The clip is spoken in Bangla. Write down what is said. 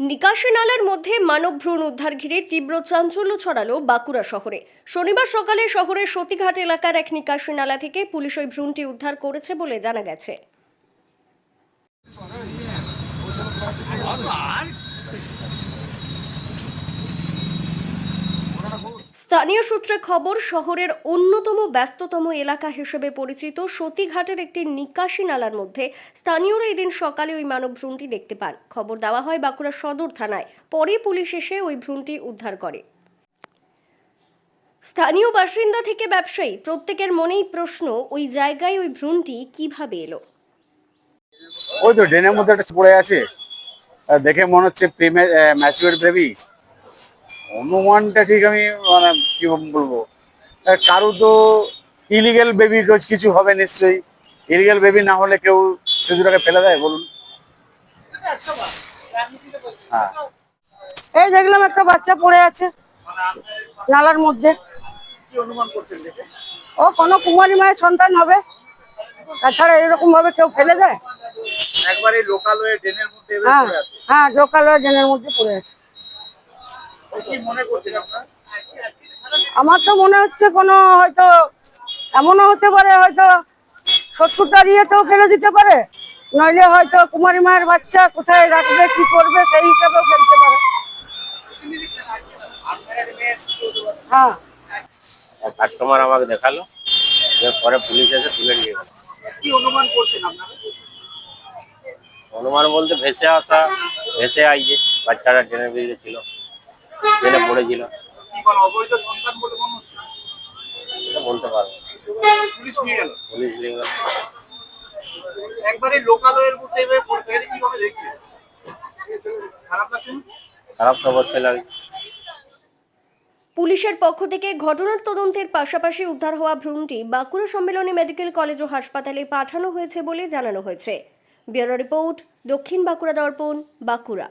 নিকাশি নালার মধ্যে মানব ভ্রূণ উদ্ধার ঘিরে তীব্র চাঞ্চল্য ছড়ালো বাঁকুড়া শহরে। শনিবার সকালে শহরের সতীঘাট এলাকার এক নিকাশি নালা থেকে পুলিশ ওই ভ্রূণটি উদ্ধার করেছে বলে জানা গেছে। স্থানীয় সূত্রে খবর, শহরের অন্যতম ব্যস্ততম এলাকা হিসেবে পরিচিত সতীঘাটের একটি নিকাশি নালার মধ্যে স্থানীয়রা এদিন সকালে ওই মানব ভ্রূণটি দেখতে পান। খবর দেওয়া হয় বাঁকুড়া সদর থানায়। পরে পুলিশ এসে ওই ভ্রূণটি উদ্ধার করে। স্থানীয় বাসিন্দা থেকে ব্যবসায়ী, প্রত্যেকের মনেই প্রশ্ন, ওই জায়গায় ওই ভ্রূণটি কীভাবে এলো? ওই তো ড্রেনের মধ্যে একটা পড়ে আছে। দেখে মনে হচ্ছে প্রেমে ম্যাচুয়ার বেবি অনুমানটা ঠিক আমি মানে কি বলব? কারও তো ইলিগেল বেবি কিছু হবে নিশ্চয়ই। ইলিগেল বেবি না হলে কেউ শিশুটাকে ফেলে দেয় বলুন। হ্যাঁ। এই দেখলাম একটা বাচ্চা পড়ে আছে নালার মধ্যে। ও কোনো কুমারী মায়ের সন্তান হবে তাছাড়া এরকম ভাবে কেউ ফেলে দেয়? একবারে ড্রেনের মধ্যে হ্যাঁ হ্যাঁ লোকালয় ড্রেনের মধ্যে পড়ে আছে কি মনে করছেন আপনার আমার। তো মনে হচ্ছে কোনো হয়তো এমনও হতে পারে হয়তো শত্রুতার ইয়েতেও ফেলে দিতে পারে। নইলে হয়তো কুমারী মায়ের বাচ্চা কোথায় রাখবে কি করবে সেই হিসাবেও ফেলতে পারে। হ্যাঁ। কাস্টমার আমাকে দেখাল পরে পুলিশ এসে তুলে নিয়ে গেল। কি অনুমান করছেন আপনারা? অনুমান বলতে ভেসে আসা ভেসে আইছে বাচ্চারা ট্রেনে বেরিয়ে ট্রেনে পড়েছিল। কি কোনো অবৈধ সন্তান বলে হচ্ছে? এটা বলতে পারব। পুলিশ নিয়ে গেল? পুলিশ নিয়ে গেল। একবারে লোকালয়ের মধ্যে এভাবে পড়তে গেলে কীভাবে দেখছেন খারাপ লাগছে খারাপ তো অবশ্যই লাগে পুলিশের পক্ষ থেকে ঘটনার তদন্তের পাশাপাশি উদ্ধার হওয়া ভ্রূণটি বাঁকুড়া সম্মেলনী মেডিকেল কলেজ ও হাসপাতালে পাঠানো হয়েছে বলে জানানো হয়েছে। ব্যুরো রিপোর্ট দক্ষিণ বাঁকুড়া দর্পণ বাঁকুড়া।